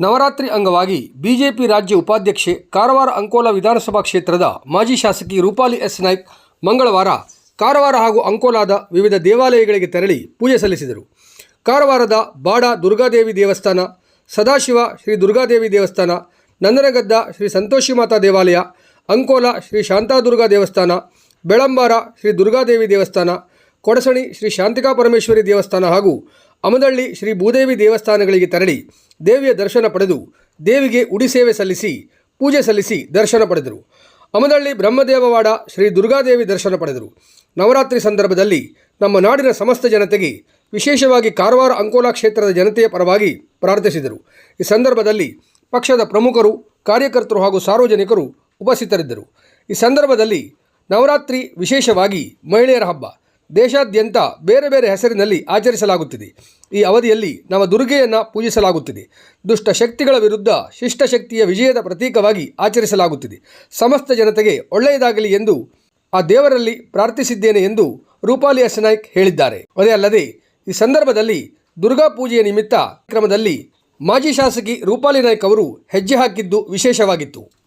ನವರಾತ್ರಿ ಅಂಗವಾಗಿ ಬಿಜೆಪಿ ರಾಜ್ಯ ಉಪಾಧ್ಯಕ್ಷೆ ಕಾರವಾರ ಅಂಕೋಲಾ ವಿಧಾನಸಭಾ ಕ್ಷೇತ್ರದ ಮಾಜಿ ಶಾಸಕಿ ರೂಪಾಲಿ ಎಸ್ ನಾಯ್ಕ್ ಮಂಗಳವಾರ ಕಾರವಾರ ಹಾಗೂ ಅಂಕೋಲಾದ ವಿವಿಧ ದೇವಾಲಯಗಳಿಗೆ ತೆರಳಿ ಪೂಜೆ ಸಲ್ಲಿಸಿದರು. ಕಾರವಾರದ ಬಾಡ ದುರ್ಗಾದೇವಿ ದೇವಸ್ಥಾನ, ಸದಾಶಿವ ಶ್ರೀ ದುರ್ಗಾದೇವಿ ದೇವಸ್ಥಾನ, ನಂದನಗದ್ದ ಶ್ರೀ ಸಂತೋಷಿ ಮಾತಾ ದೇವಾಲಯ, ಅಂಕೋಲ ಶ್ರೀ ಶಾಂತಾದುರ್ಗಾ ದೇವಸ್ಥಾನ, ಬೆಳಂಬಾರ ಶ್ರೀ ದುರ್ಗಾದೇವಿ ದೇವಸ್ಥಾನ, ಕೊಡಸಣಿ ಶ್ರೀ ಶಾಂತಿಕಾ ಪರಮೇಶ್ವರಿ ದೇವಸ್ಥಾನ ಹಾಗೂ ಅಮದಳ್ಳಿ ಶ್ರೀ ಭೂದೇವಿ ದೇವಸ್ಥಾನಗಳಿಗೆ ತೆರಳಿ ದೇವಿಯ ದರ್ಶನ ಪಡೆದು ದೇವಿಗೆ ಉಡಿ ಸೇವೆ ಸಲ್ಲಿಸಿ ಪೂಜೆ ಸಲ್ಲಿಸಿ ದರ್ಶನ ಪಡೆದರು. ಅಮದಳ್ಳಿ ಬ್ರಹ್ಮದೇವವಾಡ ಶ್ರೀ ದುರ್ಗಾದೇವಿ ದರ್ಶನ ಪಡೆದರು. ನವರಾತ್ರಿ ಸಂದರ್ಭದಲ್ಲಿ ನಮ್ಮ ನಾಡಿನ ಸಮಸ್ತ ಜನತೆಗೆ ವಿಶೇಷವಾಗಿ ಕಾರವಾರ ಅಂಕೋಲಾ ಕ್ಷೇತ್ರದ ಜನತೆಯ ಪರವಾಗಿ ಪ್ರಾರ್ಥಿಸಿದರು. ಈ ಸಂದರ್ಭದಲ್ಲಿ ಪಕ್ಷದ ಪ್ರಮುಖರು, ಕಾರ್ಯಕರ್ತರು ಹಾಗೂ ಸಾರ್ವಜನಿಕರು ಉಪಸ್ಥಿತರಿದ್ದರು. ಈ ಸಂದರ್ಭದಲ್ಲಿ ನವರಾತ್ರಿ ವಿಶೇಷವಾಗಿ ಮಹಿಳೆಯರ ಹಬ್ಬ. ದೇಶಾದ್ಯಂತ ಬೇರೆ ಬೇರೆ ಹೆಸರಿನಲ್ಲಿ ಆಚರಿಸಲಾಗುತ್ತಿದೆ. ಈ ಅವಧಿಯಲ್ಲಿ ನಮ್ಮ ದುರ್ಗೆಯನ್ನು ಪೂಜಿಸಲಾಗುತ್ತಿದೆ. ದುಷ್ಟ ಶಕ್ತಿಗಳ ವಿರುದ್ಧ ಶಿಷ್ಟಶಕ್ತಿಯ ವಿಜಯದ ಪ್ರತೀಕವಾಗಿ ಆಚರಿಸಲಾಗುತ್ತಿದೆ. ಸಮಸ್ತ ಜನತೆಗೆ ಒಳ್ಳೆಯದಾಗಲಿ ಎಂದು ಆ ದೇವರಲ್ಲಿ ಪ್ರಾರ್ಥಿಸಿದ್ದೇನೆ ಎಂದು ರೂಪಾಲಿ ಎಸ್ ನಾಯ್ಕ್ ಹೇಳಿದ್ದಾರೆ. ಅದೇ ಅಲ್ಲದೆ, ಈ ಸಂದರ್ಭದಲ್ಲಿ ದುರ್ಗಾ ಪೂಜೆಯ ನಿಮಿತ್ತ ಕ್ರಮದಲ್ಲಿ ಮಾಜಿ ಶಾಸಕಿ ರೂಪಾಲಿ ನಾಯ್ಕ್ ಅವರು ಹೆಜ್ಜೆ ಹಾಕಿದ್ದು ವಿಶೇಷವಾಗಿತ್ತು.